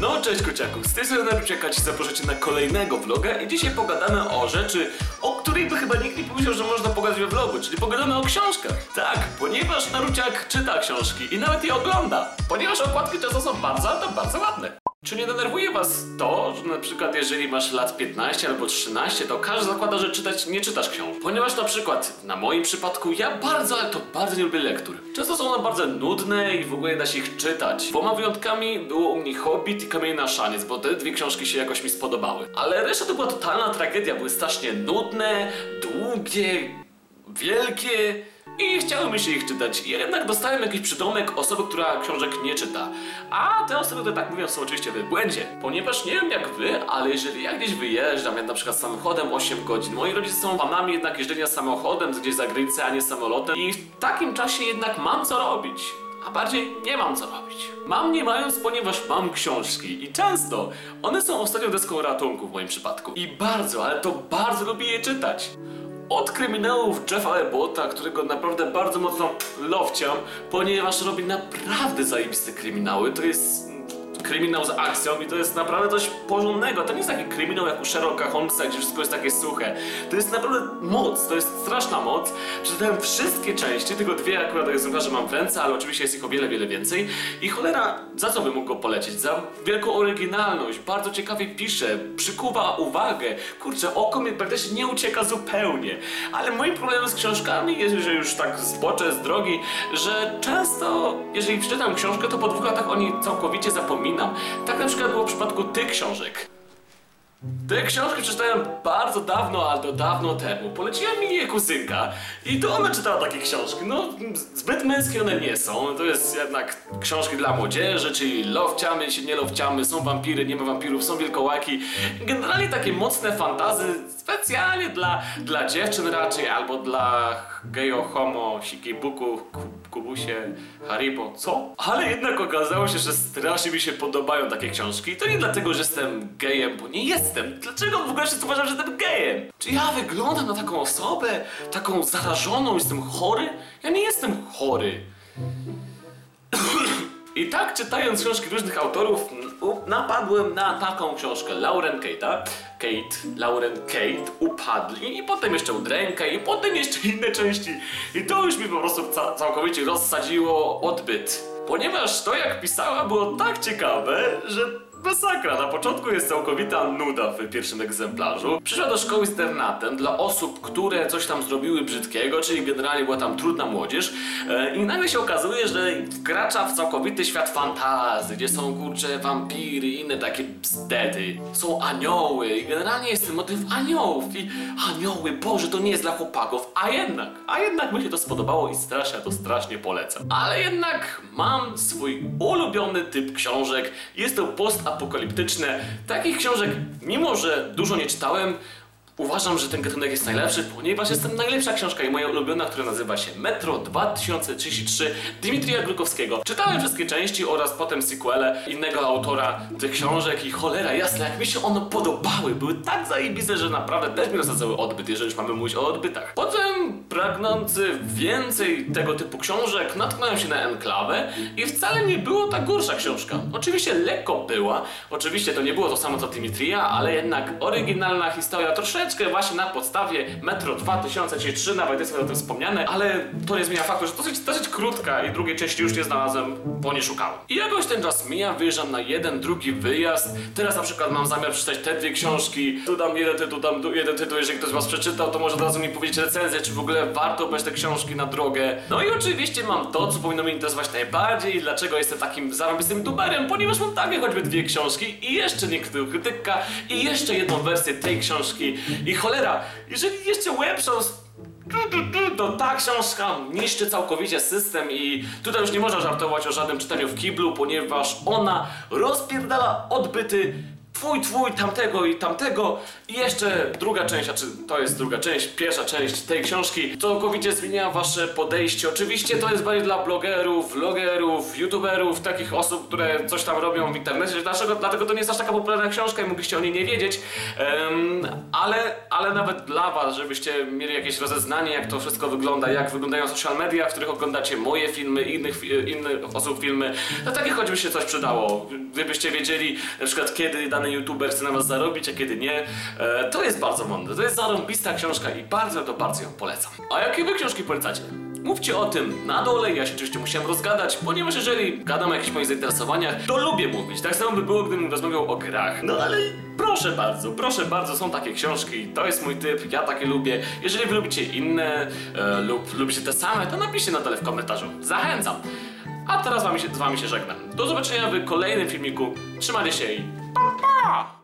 No cześć kociaku, z tej strony Naruciaka Ci na kolejnego vloga i dzisiaj pogadamy o rzeczy, o której by chyba nikt nie pomyślał, że można pogadać we vlogu, czyli pogadamy o książkach. Tak, ponieważ Naruciak czyta książki i nawet je ogląda, ponieważ okładki często są bardzo, ale to bardzo ładne. Czy nie denerwuje was to, że na przykład jeżeli masz lat 15 albo 13, to każdy zakłada, że czytać nie czytasz książek? Ponieważ na przykład na moim przypadku ja bardzo, ale to bardzo nie lubię lektur. Często są one bardzo nudne i w ogóle nie da się ich czytać. Dwoma wyjątkami było u mnie Hobbit i Kamień na szaniec, bo te dwie książki się jakoś mi spodobały. Ale reszta to była totalna tragedia, były strasznie nudne, długie, wielkie i chciało mi się ich czytać. Ja jednak dostałem jakiś przydomek osoby, która książek nie czyta. A te osoby, które tak mówią, są oczywiście w błędzie. Ponieważ nie wiem jak wy, ale jeżeli ja gdzieś wyjeżdżam, ja na przykład samochodem 8 godzin, moi rodzice są fanami jednak jeżdżenia samochodem gdzieś za granicę, a nie samolotem i w takim czasie jednak mam co robić. A bardziej nie mam co robić. Mam nie mając, ponieważ mam książki i często one są ostatnią deską ratunku w moim przypadku. I bardzo, ale to bardzo lubię je czytać. Od kryminałów Jeffa Ebota, którego naprawdę bardzo mocno lowciam, ponieważ robi naprawdę zajebiste kryminały. To jest kryminał z akcją i to jest naprawdę coś porządnego. To nie jest taki kryminał jak u Sherlocka Holmesa, gdzie wszystko jest takie suche. To jest naprawdę moc, to jest straszna moc. Przeczytałem wszystkie części, tylko dwie akurat egzemplarze mam w ręce, ale oczywiście jest ich o wiele, wiele więcej. I cholera, za co bym mógł go polecić? Za wielką oryginalność, bardzo ciekawie pisze, przykuwa uwagę. Kurczę, oko mi praktycznie nie ucieka zupełnie. Ale moim problemem z książkami jest, że już tak zboczę z drogi, że często, jeżeli przeczytam książkę, to po dwóch latach o niej całkowicie Tak na przykład było w przypadku tych książek. Te książki przeczytałem bardzo dawno, ale to dawno temu. Poleciła mi je kuzynka i to ona czytała takie książki. No, zbyt męskie one nie są. To jest jednak książki dla młodzieży, czyli lowciamy się, nie lowciamy, są wampiry, nie ma wampirów, są wilkołaki. Generalnie takie mocne fantazy specjalnie dla, dla dziewczyn raczej, albo dla gejo, homo, sikibuku, ku- kubusie, haribo, co? Ale jednak okazało się, że strasznie mi się podobają takie książki. To nie dlatego, że jestem gejem, bo nie jestem. Dlaczego w ogóle wszyscy uważają, że jestem gejem? Czy ja wyglądam na taką osobę, taką zarażoną, jestem chory? Ja nie jestem chory. I tak czytając książki różnych autorów, napadłem na taką książkę Lauren Kate'a. Kate, Lauren Kate, Upadli i potem jeszcze Udręka i potem jeszcze inne części. I to już mi po prostu ca- całkowicie rozsadziło odbyt. Ponieważ to jak pisała było tak ciekawe, że Masakra, na początku jest całkowita nuda w pierwszym egzemplarzu. Przyszła do szkoły z internatem dla osób, które coś tam zrobiły brzydkiego, czyli generalnie była tam trudna młodzież. E, I nagle się okazuje, że wkracza w całkowity świat fantazy, gdzie są kurcze wampiry i inne takie bzdety. Są anioły i generalnie jest ten motyw aniołów i anioły, Boże, to nie jest dla chłopaków, a jednak, a jednak mi się to spodobało i strasznie, to strasznie polecam. Ale jednak mam swój ulubiony typ książek, jest to postapokaliptyczne. Takich książek, mimo że dużo nie czytałem, Uważam, że ten gatunek jest najlepszy, ponieważ jest to najlepsza książka i moja ulubiona, która nazywa się Metro 2033 Dmitrija Glukowskiego. Czytałem wszystkie części oraz potem sequele innego autora tych książek i cholera jasna, jak mi się one podobały, były tak zajebiste, że naprawdę też mi rozsadzały odbyt, jeżeli już mamy mówić o odbytach. Potem, pragnący więcej tego typu książek, natknąłem się na Enklawę i wcale nie było ta gorsza książka. Oczywiście lekko była, oczywiście to nie było to samo co Dimitrija, ale jednak oryginalna historia troszeczkę właśnie na podstawie Metro 2003, nawet jest o tym wspomniane, ale to nie zmienia faktu, że dosyć, dosyć krótka i drugiej części już nie znalazłem, bo nie szukałem. I jakoś ten czas mija, wyjeżdżam na jeden, drugi wyjazd. Teraz na przykład mam zamiar przeczytać te dwie książki. Tu dam jeden tytuł, dam jeden tytuł, jeżeli ktoś was przeczytał, to może od razu mi powiedzieć recenzję, czy w ogóle warto brać te książki na drogę. No i oczywiście mam to, co powinno mnie interesować najbardziej dlaczego jestem takim zarobistym tuberem, ponieważ mam takie choćby dwie książki i jeszcze niektórą krytyka i jeszcze jedną wersję tej książki i cholera, jeżeli jeszcze lepszą to ta książka niszczy całkowicie system i tutaj już nie można żartować o żadnym czytaniu w kiblu, ponieważ ona rozpierdala odbyty twój, twój, tamtego i tamtego. I jeszcze druga część, a czy to jest druga część, pierwsza część tej książki, całkowicie zmienia wasze podejście. Oczywiście to jest bardziej dla blogerów, vlogerów, youtuberów, takich osób, które coś tam robią w internecie. Dlaczego? Dlatego to nie jest aż taka popularna książka i mogliście o niej nie wiedzieć. Em, ale, ale nawet dla was, żebyście mieli jakieś rozeznanie, jak to wszystko wygląda, jak wyglądają social media, w których oglądacie moje filmy, innych, innych osób filmy, to takie choćby się coś przydało. Gdybyście wiedzieli na przykład kiedy dany youtuber chce na was zarobić, a kiedy nie, e, to jest bardzo mądre. To jest zarąbista książka i bardzo to bardzo ją polecam. A jakie wy książki polecacie? Mówcie o tym na dole, ja się oczywiście musiałem rozgadać, ponieważ jeżeli gadam o jakichś moich zainteresowaniach, to lubię mówić. Tak samo by było, gdybym rozmawiał o grach. No ale proszę bardzo, proszę bardzo, są takie książki, to jest mój typ, ja takie lubię. Jeżeli wy lubicie inne e, lub lubicie te same, to napiszcie na dole w komentarzu. Zachęcam. A teraz wami się, z wami się żegnam. Do zobaczenia w kolejnym filmiku. Trzymajcie się i 真棒